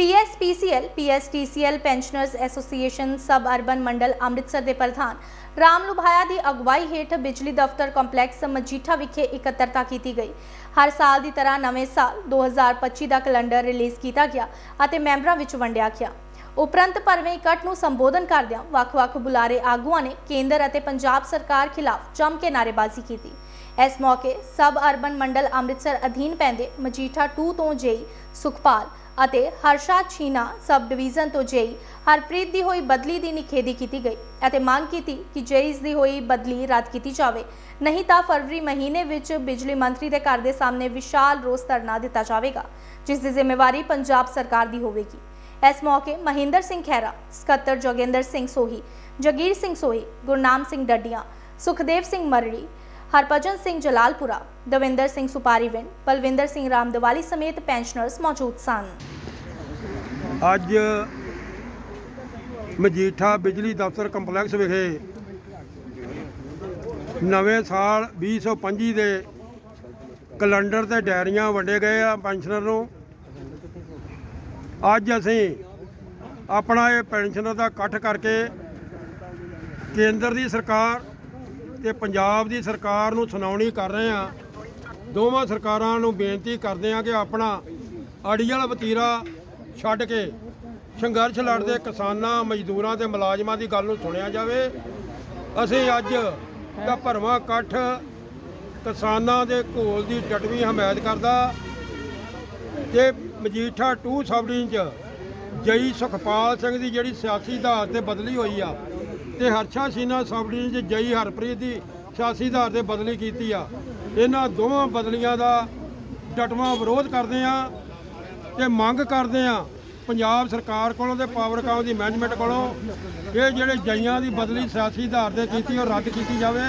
PSPCL PSTCL pensioners association sub urban ਮੰਡਲ ਅੰਮ੍ਰਿਤਸਰ ਦੇ ਪ੍ਰਧਾਨ ਰਾਮ ਲੁਭਾਇਆ ਦੀ ਅਗਵਾਈ ਹੇਠ ਬਿਜਲੀ ਦਫ਼ਤਰ ਕੰਪਲੈਕਸ ਮਜੀਠਾ ਵਿਖੇ ਇਕੱਤਰਤਾ ਕੀਤੀ ਗਈ। ਹਰ ਸਾਲ ਦੀ ਤਰ੍ਹਾਂ ਨਵੇਂ ਸਾਲ 2025 ਦਾ ਕੈਲੰਡਰ ਰਿਲੀਜ਼ ਕੀਤਾ ਗਿਆ ਅਤੇ ਮੈਂਬਰਾਂ ਵਿੱਚ ਵੰਡਿਆ ਗਿਆ। ਉਪਰੰਤ ਭਰਵੇਂ ਇਕੱਠ ਨੂੰ ਸੰਬੋਧਨ ਕਰਦਿਆਂ ਵੱਖ-ਵੱਖ ਬੁਲਾਰੇ ਆਗੂਆਂ ਨੇ ਕੇਂਦਰ ਅਤੇ ਪੰਜਾਬ ਸਰਕਾਰ ਖਿਲਾਫ ਜੰਮ ਕੇ ਨਾਅਰੇਬਾਜ਼ੀ ਕੀਤੀ। ਇਸ ਮੌਕੇ ਸਬ ਅਰਬਨ ਮੰਡਲ ਅੰਮ੍ਰਿਤਸਰ ਅਧੀਨ ਪੈਂਦੇ ਮਜੀਠਾ 2 ਤੋਂ ਜੇਈ ਸੁਖਪਾਲ ਅਤੇ ਹਰਸ਼ਾ ਛੀਨਾ ਸਬ ਡਿਵੀਜ਼ਨ ਤੋਂ ਜੇਈ ਹਰਪ੍ਰੀਤ ਦੀ ਹੋਈ ਬਦਲੀ ਦੀ ਨਿਖੇਧੀ ਕੀਤੀ ਗਈ ਅਤੇ ਮੰਗ ਕੀਤੀ ਕਿ ਜੇਈਸ ਦੀ ਹੋਈ ਬਦਲੀ ਰੱਦ ਕੀਤੀ ਜਾਵੇ। ਨਹੀਂ ਤਾਂ ਫਰਵਰੀ ਮਹੀਨੇ ਵਿੱਚ ਬਿਜਲੀ ਮੰਤਰੀ ਦੇ ਘਰ ਦੇ ਸਾਹਮਣੇ ਵਿਸ਼ਾਲ ਰੋਸ ਧਰਨਾ ਦਿੱਤਾ ਜਾਵੇਗਾ, ਜਿਸ ਦੀ ਜ਼ਿੰਮੇਵਾਰੀ ਪੰਜਾਬ ਸਰਕਾਰ ਦੀ ਹੋਵੇਗੀ। ਇਸ ਮੌਕੇ ਮਹਿੰਦਰ ਸਿੰਘ ਖਹਿਰਾ, ਸਕੱਤਰ ਜੋਗਿੰਦਰ ਸਿੰਘ ਸੋਹੀ, ਜਗੀਰ ਸਿੰਘ ਸੋਹੀ, ਗੁਰਨਾਮ ਸਿੰਘ ਡੱਡੀਆਂ, ਸੁਖਦੇਵ ਸਿੰਘ ਮਰੜੀ ਹਰਭਜਨ ਸਿੰਘ ਜਲਾਲਪੁਰਾ, ਦਵਿੰਦਰ ਸਿੰਘ ਸੁਪਾਰੀਵਿੰਡ, ਬਲਵਿੰਦਰ ਸਿੰਘ ਰਾਮਦਵਾਲੀ ਸਮੇਤ ਪੈਨਸ਼ਨਰਸ ਮੌਜੂਦ ਸਨ। ਅੱਜ ਮਜੀਠਾ ਬਿਜਲੀ ਦਫ਼ਤਰ ਕੰਪਲੈਕਸ ਵਿਖੇ ਨਵੇਂ ਸਾਲ 2025 ਦੇ ਕੈਲੰਡਰ ਤੇ ਡਾਇਰੀਆਂ ਵੰਡੇ ਗਏ ਆ ਪੈਨਸ਼ਨਰ ਨੂੰ। ਅੱਜ ਅਸੀਂ ਆਪਣਾ ਇਹ ਪੈਨਸ਼ਨਰ ਦਾ ਇਕੱਠ ਕਰਕੇ ਕੇਂਦਰ ਦੀ ਸਰਕਾਰ ਤੇ ਪੰਜਾਬ ਦੀ ਸਰਕਾਰ ਨੂੰ ਸੁਣਾਉਣੀ ਕਰ ਰਹੇ ਆ ਦੋਵਾਂ ਸਰਕਾਰਾਂ ਨੂੰ ਬੇਨਤੀ ਕਰਦੇ ਆ ਕਿ ਆਪਣਾ ਅੜੀਅਲ ਵਤੀਰਾ ਛੱਡ ਕੇ ਸੰਘਰਸ਼ ਲੜਦੇ ਕਿਸਾਨਾਂ, ਮਜ਼ਦੂਰਾਂ ਤੇ ਮੁਲਾਜ਼ਮਾਂ ਦੀ ਗੱਲ ਨੂੰ ਸੁਣਿਆ ਜਾਵੇ। ਅਸੀਂ ਅੱਜ ਦਾ ਭਰਵਾਂ ਇਕੱਠ ਕਿਸਾਨਾਂ ਦੇ ਘੋਲ ਦੀ ਡਟਵੀਂ ਹਮਾਇਤ ਕਰਦਾ। ਤੇ ਮਜੀਠਾ 2 ਸਬ ਚ ਜਈ ਸੁਖਪਾਲ ਸਿੰਘ ਦੀ ਜਿਹੜੀ ਸਿਆਸੀ ਆਧਾਰ ਤੇ ਬਦਲੀ ਹੋਈ ਆ ਤੇ ਹਰਸ਼ਾ ਸੀਨਾ ਸਬ ਡਿਵੀਜ਼ਨ ਚ ਜਈ ਹਰਪ੍ਰੀਤ ਦੀ ਸਿਆਸੀ ਆਧਾਰ ਤੇ ਬਦਲੀ ਕੀਤੀ ਆ। ਇਹਨਾਂ ਦੋਵਾਂ ਬਦਲੀਆਂ ਦਾ ਡਟਵਾਂ ਵਿਰੋਧ ਕਰਦੇ ਆ ਤੇ ਮੰਗ ਕਰਦੇ ਆ ਪੰਜਾਬ ਸਰਕਾਰ ਕੋਲੋਂ ਤੇ ਪਾਵਰਕਾਮ ਦੀ ਮੈਨੇਜਮੈਂਟ ਕੋਲੋਂ ਇਹ ਜਿਹੜੇ ਜਈਆਂ ਦੀ ਬਦਲੀ ਸਿਆਸੀ ਆਧਾਰ ਤੇ ਕੀਤੀ ਉਹ ਰੱਦ ਕੀਤੀ ਜਾਵੇ।